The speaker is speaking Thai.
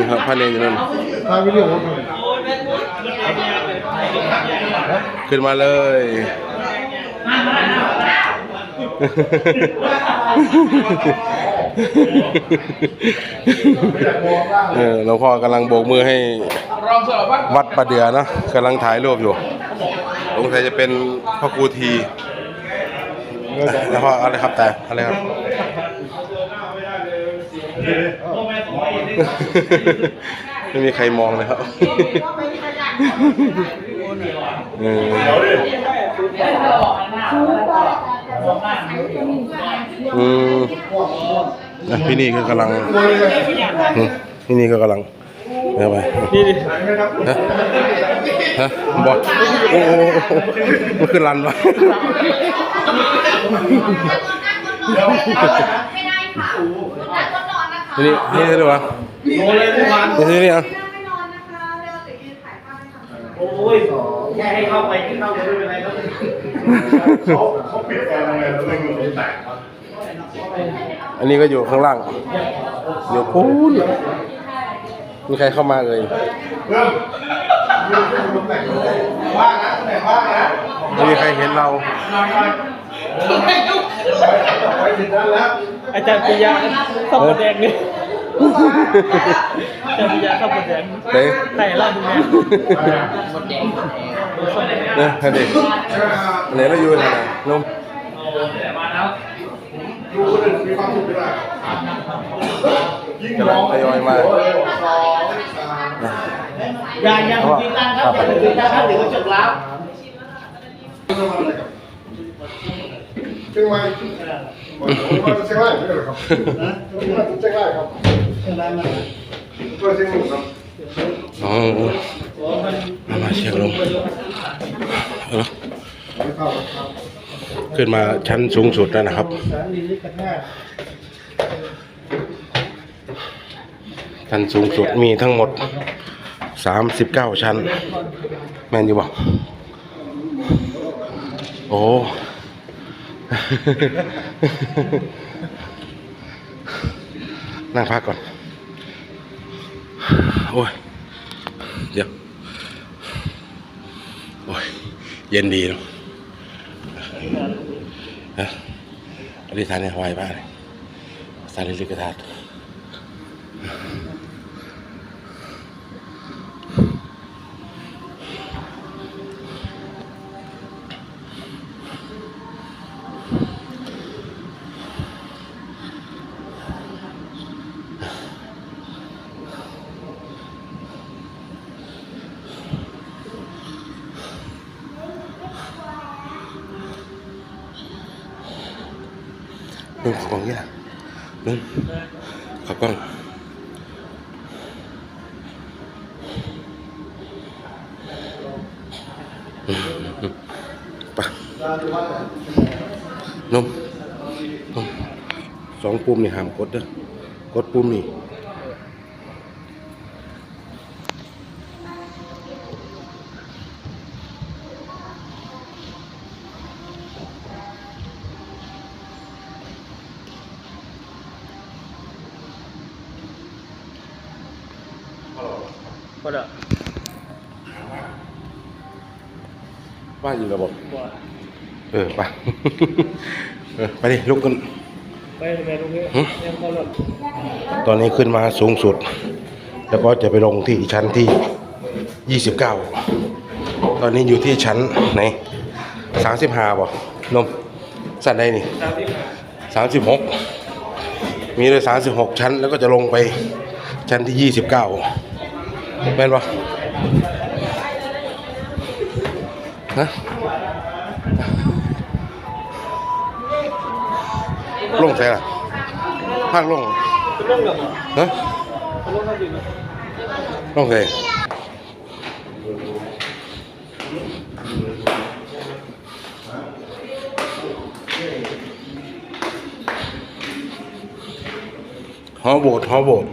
นะครับพระเนอยู่นั่นถ่าวิดีโอขึ้นมาเลยเออหลวงพ่อกำลังโบกมือให้วัดประเดือนะกำลังถ่ายรูปอยู่สงสัยจะเป็นพระครูทีแล้วพ่ออะไรครับแต่อะไรครับ ไม่มีใครมองเลยครับเอออืมอะพี่นี่ก็กำลังอืมพี่นี่ก็กำลังเดี๋ยวไปนี่ดิฮะฮะบอลโอ้โหมันขึ้นรันวะเดี๋ยวไม่ได้ค่ะ นั่งรถนอนนะคะนี่นี่นี่ดูวะโอ้เลยทุกวันนี่นี่นี่อะไม่นอนนะคะเดี๋ยวจะยืนถ่ายภาพให้ทำโอ้ยแค่ให้เข้าไปที่เข้าไปไม่เป็นไรครับเขาเขาปิดแอร์ทำไงแล้วไม่มีลมแตกครับอันนี้ก็อยู่ข้างล่างอยู่ปูนมีใครเข้ามาเลยเริ่มว่างนะไหนว่างนะไม่มีใครเห็นเราไปถึงนั้นแล้ว อาจารย์ปิยะข้าวหมูแดงนี่อาจารย์ปิยะข้าวหมูแดงเด้ไหนเล่าดูแม่เนี่ยเด็กไหนเราอยู่ไหนนะนุ่มดูคนอื่นมีความสุขดีกว่ายิ่งกำลัร้งองทยอยมาอย่าอย่ากินตังครับอย่ากินตังครับเดี๋ยวจบแล้วเชี ยงใหม่เชียงรายไม่ใช่เหรอครับเชียงรายเชียงรายครับตัวเชียงหนุ่มครับอ๋อมามาเชียงลงเอาละไม่เข้าครับขึ้นมาชั้นสูงสุดแล้วนะครับ ชั้นสูงสุดมีทั้งหมด 39 ชั้น แม่นอยู่บ่โอ้ นั่งพักก่อน โอ้ย เดี๋ยว โอ้ย เย็นดีเนาะอธิษฐานในไหวบ้านสารีริกธาตุ ลุงขอกล้องนี่ล่ะลุงขอกล้องไปนมนมสองปุ่มนี่ห้ามกดเด้อกดปุ่มนี่ ก็เด้อว่าอยู่ระบบเออไปเออไปดิลุกกันไปไปตรงนี้ยังก็รถตอนนี้ขึ้นมาสูงสุด แล้วก็จะไปลงที่ชั้นที่ 29 ตอนนี้อยู่ที่ชั้นไหน35บ่นมสั้นได้นี่36มีเลย36ชั้น แล้วก็จะลงไปชั้นที่29 แม่นปะนะลงใช่ล่ะภาคลงลงเด้อฮะลงมาอยู่โอเคฮอโบดฮอโบด